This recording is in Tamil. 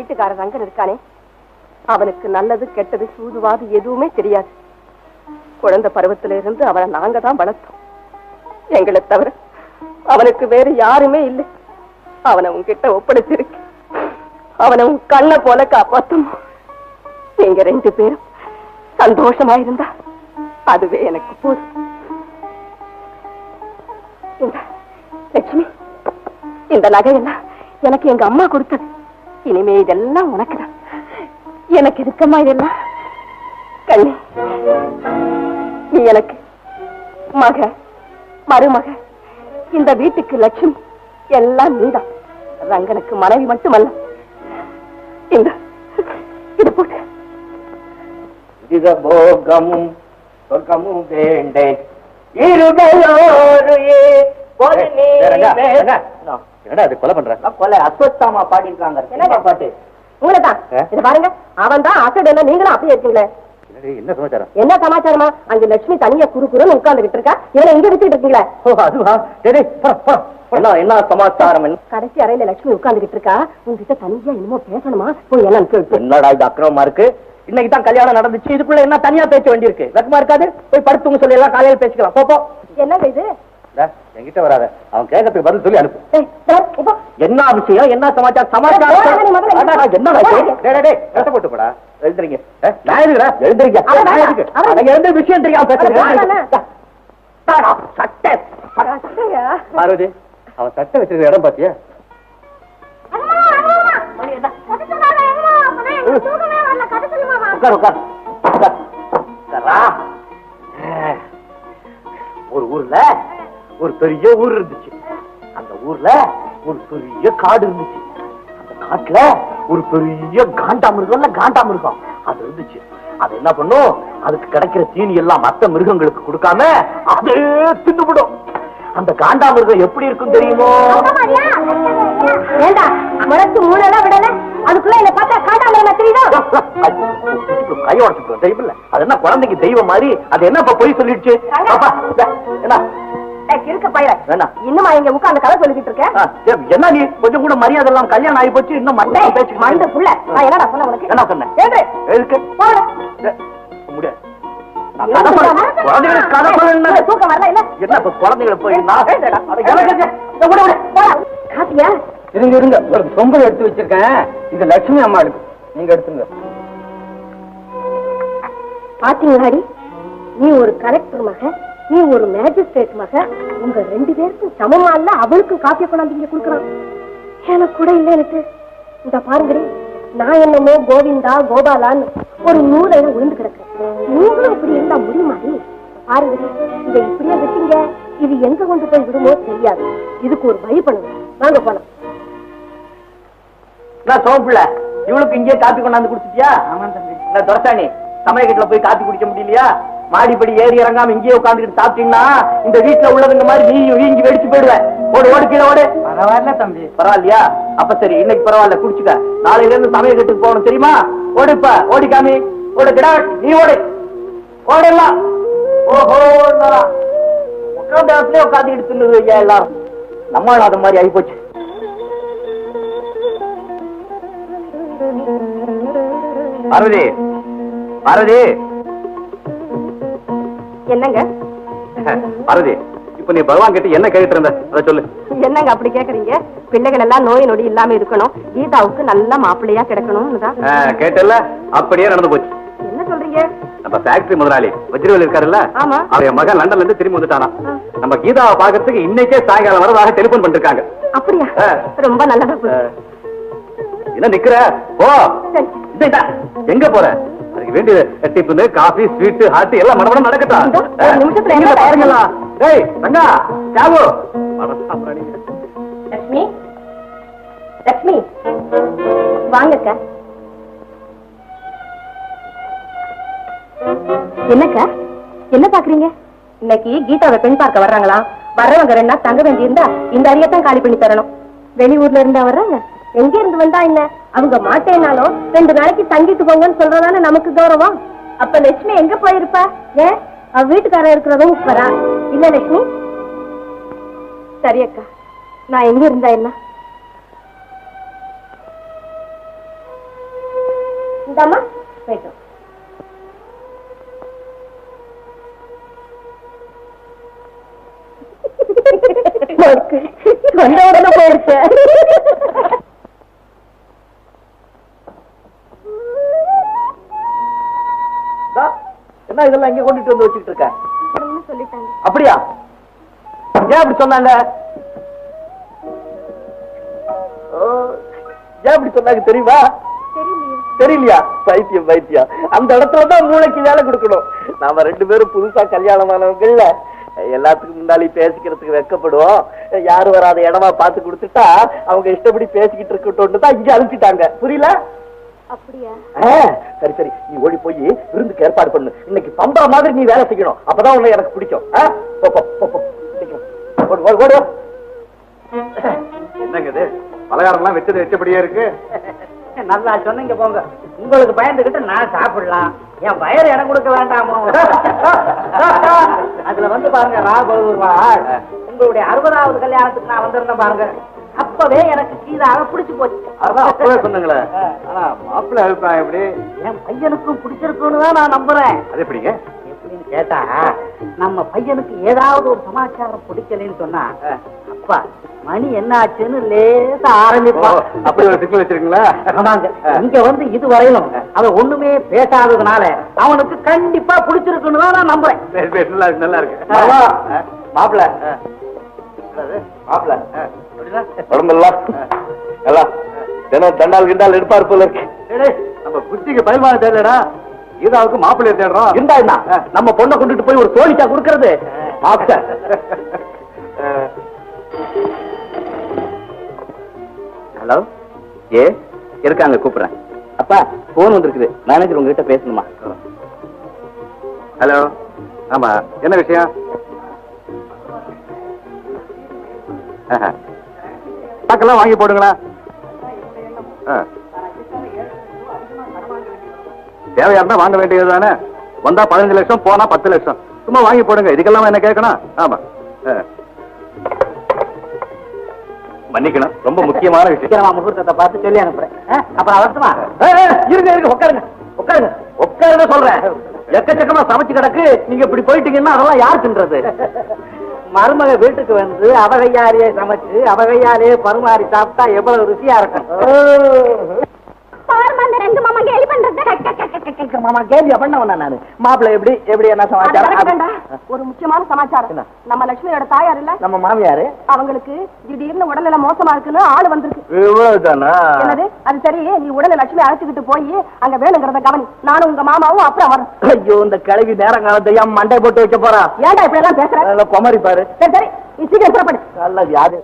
வீட்டுக்கார ரங்கன் இருக்கானே? அவனுக்கு நல்லது கெட்டது சூதுவாது எதுவுமே தெரியாது. குழந்தை பருவத்தில இருந்து அவனை நாங்க தான் வளர்த்தோம். எங்களை தவிர அவனுக்கு வேற யாருமே இல்லை. அவனை உங்ககிட்ட ஒப்படைச்சிருக்கு அவனை உன் கண்ணை போல காப்பாத்தும். நீங்க ரெண்டு பேரும் சந்தோஷமா இருந்தா அதுவே எனக்கு போதும். லட்சுமி இந்த நகையெல்லாம் எனக்கு எங்க அம்மா கொடுத்தது. இனிமே இதெல்லாம் உனக்குதான். எனக்கு இருக்கம்மா இதெல்லாம்? கண்ணி நீ எனக்கு மக மருமக இந்த வீட்டுக்கு லட்சுமி எல்லாம் நீதான். ரங்கனுக்கு மனைவி மட்டுமல்ல. இந்த இது போட்டு. இத போகமும் சொர்க்கமும் வேண்டேன். ஒரு என்னடா அது கொலை பண்ற? கொலை. அஸ்வத்தாமா பாடிருக்காங்க என்னங்க? பாட்டு. உங்களதான் ஆ? இது பாருங்க. அவன் தான் அசடு என்ன நீங்களும் அப்படியே இருக்கீங்களே? என்னடி, என்ன சமாச்சாரம்? என்ன சமாச்சாரமா? அங்க லட்சுமி தனியா குறு குறுன்னு உட்கார்ந்துகிட்டு இருக்கா? இவனை இங்க விட்டுட்டு இருக்கீங்களே? ஓ அதுவா? சரி. என்ன என்ன சமாச்சாரம்? என்ன? கடைசி அறையில லட்சுமி உட்கார்ந்துகிட்டு இருக்கா? உங்ககிட்ட தனியா என்னமோ பேசணுமா? போய் என்னன்னு என்னடா இது அக்கிரமமா இருக்கு? இன்னைக்கு தான் கல்யாணம் நடந்துச்சு. இதுக்குள்ள என்ன தனியா பேச வேண்டியிருக்கு? வெக்கமா இருக்காது? போய் படுத்துங்க சொல்லி எல்லாம் காலையில பேசிக்கலாம். போ, போ. என்னங்க இது? என்கிட்ட வராத. அவன் கேட்கறதுக்கு பதில் சொல்லி அனுப்பு. என்ன விஷயம் என்ன சமாச்சாரம்? சமாச்சாரம்? போடா, நீ முதல்ல அடா, அடா, என்னடா இது? டேய், டேய், டேய், கஷ்டப்பட்டு போடா நான் எழுந்த விஷயம் தெரியாம சட்டை? பார்வதி அவன் சட்டை வச்சிருக்க இடம் பாத்தியா? உட்கார் ஒரு ஊர்ல ஒரு பெரிய ஊர் இருந்துச்சு. அந்த ஊர்ல ஒரு பெரிய காடு இருந்துச்சு. அந்த காட்டுல ஒரு பெரிய காண்டாமிருகம்ல காண்டாமிருகம் அது இருந்துச்சு. அது என்ன பண்ணும்? அதுக்கு கிடைக்கிற தீனி எல்லாம் மத்த மிருகங்களுக்கு கொடுக்காம அதே தின்னுவிடும் அந்த காண்டாமிருகம் எப்படி இருக்கும் தெரியுமோ? ஏண்டா முளைச்சு மூணெல்லாம் விடல? அதுக்குள்ள என்ன பார்த்தா காட்டாம தெரியுதா? கை உடச்சுட்டு தெய்வம் இல்ல. அது என்ன குழந்தைக்கு தெய்வம் மாதிரி? அது என்ன இப்ப பொய் சொல்லிடுச்சு? என்ன? இருக்க பயிர வேணாம். இன்னுமா இங்க உட்கார்ந்து கதை சொல்லிக்கிட்டு இருக்கேன் ஆ, ஏய், என்ன நீ? கொஞ்சம் கூட மரியாதை எல்லாம் கல்யாணம் ஆகி போச்சு இன்னும் மண்டை புள்ள. நான் என்னடா சொன்ன உனக்கு? என்ன சொன்னேன் முடியாது தூக்கம் வரல இல்ல என்ன குழந்தைகளை போய் நான் இருங்க இருங்க. ஒரு சொம்பு எடுத்து வச்சிருக்கேன். இது லட்சுமி அம்மாளுக்கு நீங்க எடுத்துங்க. பாத்தீங்களாடி நீ ஒரு கலெக்டர் மக நீ ஒரு மேஜிஸ்ட்ரேட் மக உங்க ரெண்டு பேருக்கும் சமமா இல்ல அவளுக்கும் காப்பிய கொண்டாந்து இங்க குடுக்கறான். எனக்கு கூட இல்ல எனக்கு. இந்த பாருங்கடி நான் என்னமோ கோவிந்தா கோபாலான்னு ஒரு நூலையில விழுந்து கிடக்கு நீங்களும் இப்படி இருந்தா முடியுமாடி பாருங்கடி இதை இப்படியே விட்டீங்க இது எங்க கொண்டு போய் விடுமோ தெரியாது. இதுக்கு ஒரு வழி பண்ணுங்க. வாங்க போலாம். நான் சோப்புல இவளுக்கு இங்கே காப்பி கொண்டாந்து குடிச்சிட்டியா? ஆமா தம்பி. இந்த துரசாணி சமயக்கட்டுல போய் காப்பி குடிக்க முடியலையா? மாடிப்படி ஏறி இறங்காம இங்கேயே உட்காந்துக்கிட்டு சாப்பிட்டீங்கன்னா இந்த வீட்டுல உள்ளதுங்க மாதிரி நீயும் வீங்கி வெடிச்சு போயிடுவேன் ஓடு ஓடு கீழே ஓடு. பரவாயில்ல தம்பி. பரவாயில்லையா? அப்ப சரி இன்னைக்கு பரவாயில்ல குடிச்சுக்க. நாளையில இருந்து சமயக்கட்டுக்கு போகணும் தெரியுமா? ஓடு இப்ப ஓடி காமி. ஓடு கிடா நீ ஓடு. ஓடலாம் ஓஹோ உட்காந்த இடத்துல உட்காந்துக்கிட்டு தின்னுது ஐயா எல்லாரும். நம்மளும் அது மாதிரி ஆயிப்போச்சு பார்வதி. பார்வதி. என்னங்க? பார்வதி இப்ப நீ பகவான் கிட்ட என்ன கேட்டு இருந்த? அதை சொல்லு. என்னங்க அப்படி கேக்குறீங்க? பிள்ளைகள் எல்லாம் நோய் நொடி இல்லாம இருக்கணும். கீதாவுக்கு நல்ல மாப்பிள்ளையா கிடைக்கணும்னு தான் கேட்டல அப்படியே நடந்து போச்சு. என்ன சொல்றீங்க? நம்ம ஃபேக்டரி முதலாளி வஜ்ரவேல் இருக்காருல்ல? ஆமா. அவன் மகன் லண்டன்ல இருந்து திரும்பி வந்துட்டானா. நம்ம கீதாவை பாக்கிறதுக்கு இன்னைக்கே சாயங்காலம் வரதாக டெலிபோன் பண்ணிருக்காங்க. அப்படியா. ரொம்ப நல்லதா. என்ன நிக்கிற. இந்தா, எங்க போற? அதுக்கு வேண்டிய டிஃபனு காஃபி ஸ்வீட் ஹாட் எல்லாம் இதோ, ஒரு நிமிஷத்துல எல்லாம் பாருங்களா டேய் ரங்கா சாவு. லட்சுமி லட்சுமி வாங்கக்கா. என்னக்கா? என்ன பாக்குறீங்க? இன்னைக்கு கீதாவை பெண் பார்க்க வர்றாங்களா? வர்றவங்க ரெண்டா தங்க வேண்டியிருந்தா இந்த அரியத்தான் காலி பண்ணி தரணும். வெளியூர்ல இருந்தா வர்றாங்க. எங்க இருந்து வந்தா என்ன? அவங்க மாட்டேனாலும் ரெண்டு நாளைக்கு தங்கிட்டு போங்கன்னு சொல்றதானே நமக்கு கௌரவம்? அப்ப லட்சுமி எங்க போயிருப்பா? ஏன் அவ வீட்டுக்காரர் இருக்கிறதும் உப்பரா இல்ல லட்சுமி? சரி அக்கா நான் எங்க இருந்தா என்ன? இந்தாமா போயிட்டோம் சொந்த உடனே போயிடுச்சு இதெல்லாம் இங்க கொண்டுட்டு வந்து வச்சுக்கிட்டு இருக்க? அப்படியா? ஏன் அப்படி சொன்னாங்க? ஏன் அப்படி சொன்னாங்க தெரியுமா? தெரியலையே. பைத்தியம் பைத்தியம். அந்த இடத்துல தான் மூளைக்கு வேலை கொடுக்கணும். நாம ரெண்டு பேரும் புதுசா கல்யாணமானவங்கல்ல எல்லாத்துக்கும் முன்னாடி பேசிக்கிறதுக்கு வெக்கப்படுவோம். யாரு வராத இடமா பார்த்து கொடுத்துட்டா அவங்க இஷ்டப்படி பேசிக்கிட்டு இருக்கட்டும்னு தான் இங்க அனுப்பிச்சிட்டாங்க புரியல? அப்படியா? சரி சரி. நீ ஓடி போய் விருந்துக்கு ஏற்பாடு பண்ணு. இன்னைக்கு பம்பா மாதிரி நீ வேலை செய்யணும். அப்பதான் உன்னை எனக்கு பிடிக்கும். என்னங்க இது? பலகாரம்லாம் வச்சது வச்சபடியே இருக்கு. நல்லா சொன்னீங்க போங்க. உங்களுக்கு பயந்துகிட்டு நான் சாப்பிடலாம். என் வயறு இடம் கொடுக்க வேண்டாமோ? அதுல வந்து பாருங்க ராகுல் உங்களுடைய அறுபதாவது கல்யாணத்துக்கு நான் வந்திருந்தேன் பாருங்க. அப்பவே எனக்கு கீதாவை பிடிச்சு போச்சு. அதான் அப்பவே சொன்னங்களே ஆனா மாப்பிள்ளை அபிப்பிராயம் எப்படி? என் பையனுக்கும் பிடிச்சிருக்குன்னு தான் நான் நம்புறேன். அது எப்படிங்க? எப்படின்னு கேட்டா நம்ம பையனுக்கு ஏதாவது ஒரு சமாச்சாரம் பிடிக்கலன்னு சொன்னா அப்பா மணி என்ன ஆச்சுன்னு லேசா ஓ, ஆரம்பிப்பான் அப்படி ஒரு சிக்கல் வச்சிருக்கீங்களா? ஆமாங்க. இங்க வந்து இது வரையிலும் அவன் ஒண்ணுமே பேசாததுனால அவனுக்கு கண்டிப்பா பிடிச்சிருக்குன்னு தான் நான் நம்புறேன். நல்லா இருக்கு நல்லா உடம்பெல்லாம் எல்லாம் தினம் தண்டால் கிண்டால் எடுப்பார் போல இருக்கு. டேய், டேய், நம்ம புத்திக்கு பயமான தேடலடா. கீதாவுக்கு மாப்பிள்ளைய தேடுறோம். இருந்தா என்ன? நம்ம பொண்ணை கொண்டுட்டு போய் ஒரு தோழிக்கா கொடுக்கறது. மாப்பிள ஹலோ? ஏ இருக்காங்க கூப்பிடுறேன். அப்பா போன் வந்திருக்குது. மேனேஜர் உங்ககிட்ட பேசணுமா? ஹலோ. ஆமா என்ன விஷயம்? பாக்கெல்லாம் வாங்கி போடுங்களா. தேவையா இருந்தா வாங்க வேண்டியது தானே வந்தா பதினஞ்சு லட்சம் போனா பத்து லட்சம். சும்மா வாங்கி போடுங்க இதுக்கெல்லாம் என்ன கேட்கணும்? ஆமா. மன்னிக்கணும் ரொம்ப முக்கியமான விஷயம். முகூர்த்தத்தை பார்த்து சொல்லி அனுப்புறேன். அப்புறம் ஏய், இருங்க இருங்க உட்காருங்க உட்காருங்க. உட்காருங்க சொல்றேன். எக்கச்சக்கமா சமைச்சு கிடக்கு. நீங்க இப்படி போயிட்டீங்கன்னா அதெல்லாம் யார் தின்றது? மருமக வீட்டுக்கு வந்து அவகையாலேயே சமைச்சு அவகையாலேயே பருமாறி சாப்பிட்டா எவ்வளவு ருசியா இருக்கும். ரெண்டு மாமா கேள்வியா பண்ணவனா நானு? மாப்பிள்ளை எப்படி எப்படி என்ன. சமாச்சாரம்? ஒரு முக்கியமான சமாச்சாரம்? நம்ம லட்சுமியோட தாயார் இல்ல? நம்ம மாமியாரு? அவங்களுக்கு திடீர்னு உடல்நிலை மோசமா இருக்குன்னு ஆளு வந்திருக்கு. இவ்வளவுதானா? என்னது? அது சரி நீ உடனே லட்சுமி அழைச்சுக்கிட்டு போய் அங்க வேணுங்கிறத கவனி. நானும் உங்க மாமாவும் அப்புறம் வரோம் ஐயோ இந்த கிழவி நேரம் காலத்தை ஏன் மண்டை போட்டு வைக்க போறா? ஏன்டா இப்படி எல்லாம் பேசுற? குமரி பாரு. சரி சரி நீ சீக்கிரம் புறப்படு. நல்லது யாது